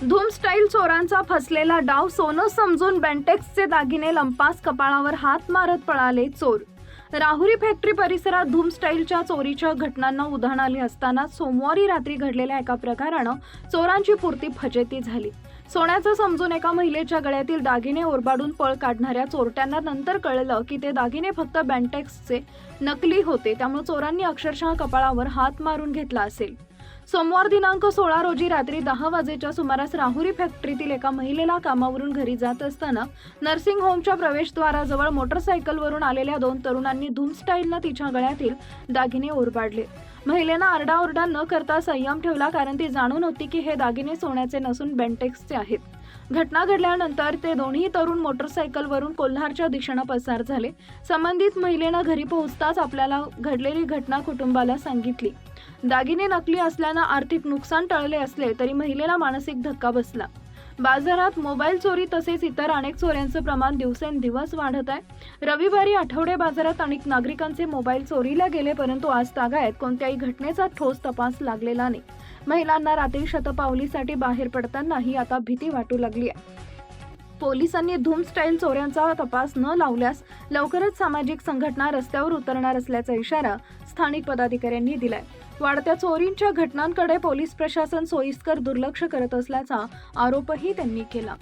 धूम स्टाईल चोरांचा फसलेला डाव सोनं समजून बेंटेक्सचे दागिने लंपास कपाळावर हात मारत पळाले चोर. राहुरी फॅक्टरी परिसरात धूम स्टाईलच्या चोरीच्या घटनांना उधाण आली असताना सोमवारी रात्री घडलेल्या एका प्रकारानं चोरांची पुरती फजेती झाली. सोन्याचं समजून एका महिलेच्या गळ्यातील दागिने ओरबाडून पळ काढणाऱ्या चोरट्यांना नंतर कळलं की ते दागिने फक्त बँटेक्सचे नकली होते त्यामुळे चोरांनी अक्षरशः कपाळावर हात मारून घेतला असेल. सोमवार दिनांक सोळा रोजी रात्री दहा वाजेच्या सुमारास राहुरी फॅक्टरीतील एका महिलेला कामावरून घरी जात असताना नर्सिंग होमच्या प्रवेशद्वाराजवळ मोटरसायकलवरून आलेल्या दोन तरुणांनी धूम स्टाईलनं तिच्या गळ्यातील दागिने ओरबाडले. महिलेनं आरडाओरडा न करता संयम ठेवला कारण ती जाणून होती की हे दागिने सोन्याचे नसून बेंटेक्सचे आहेत. घटना घडल्यानंतर ते दोन्ही तरुण मोटरसायकलवरून कोल्हारच्या दिशेनं पसार झाले. संबंधित महिलेनं घरी पोहोचताच आपल्याला घडलेली घटना कुटुंबाला सांगितली. दागिने नकली असल्यानं आर्थिक नुकसान टळले असले तरी महिलेला मानसिक धक्का बसला. बाजारात मोबाईल चोरी तसेच इतर अनेक चोऱ्यांचं प्रमाण दिवसेंदिवस वाढत आहे. रविवारी आठवडे बाजारात अनेक नागरिकांचे मोबाईल चोरीला गेले परंतु आज तागायत कोणत्याही घटनेचा ठोस तपास लागलेला नाही. महिलांना रात्री शतपावलीसाठी बाहेर पडतानाही आता भीती वाटू लागली आहे. पोलिसांनी धूम स्टाईल चोऱ्यांचा तपास न लावल्यास लवकरच सामाजिक संघटना रस्त्यावर उतरणार असल्याचा इशारा स्थानिक पदाधिकाऱ्यांनी दिलाय. वाढत्या चोरींच्या घटनांकडे पोलीस प्रशासन सोयीस्कर दुर्लक्ष करत असल्याचा आरोपही त्यांनी केला.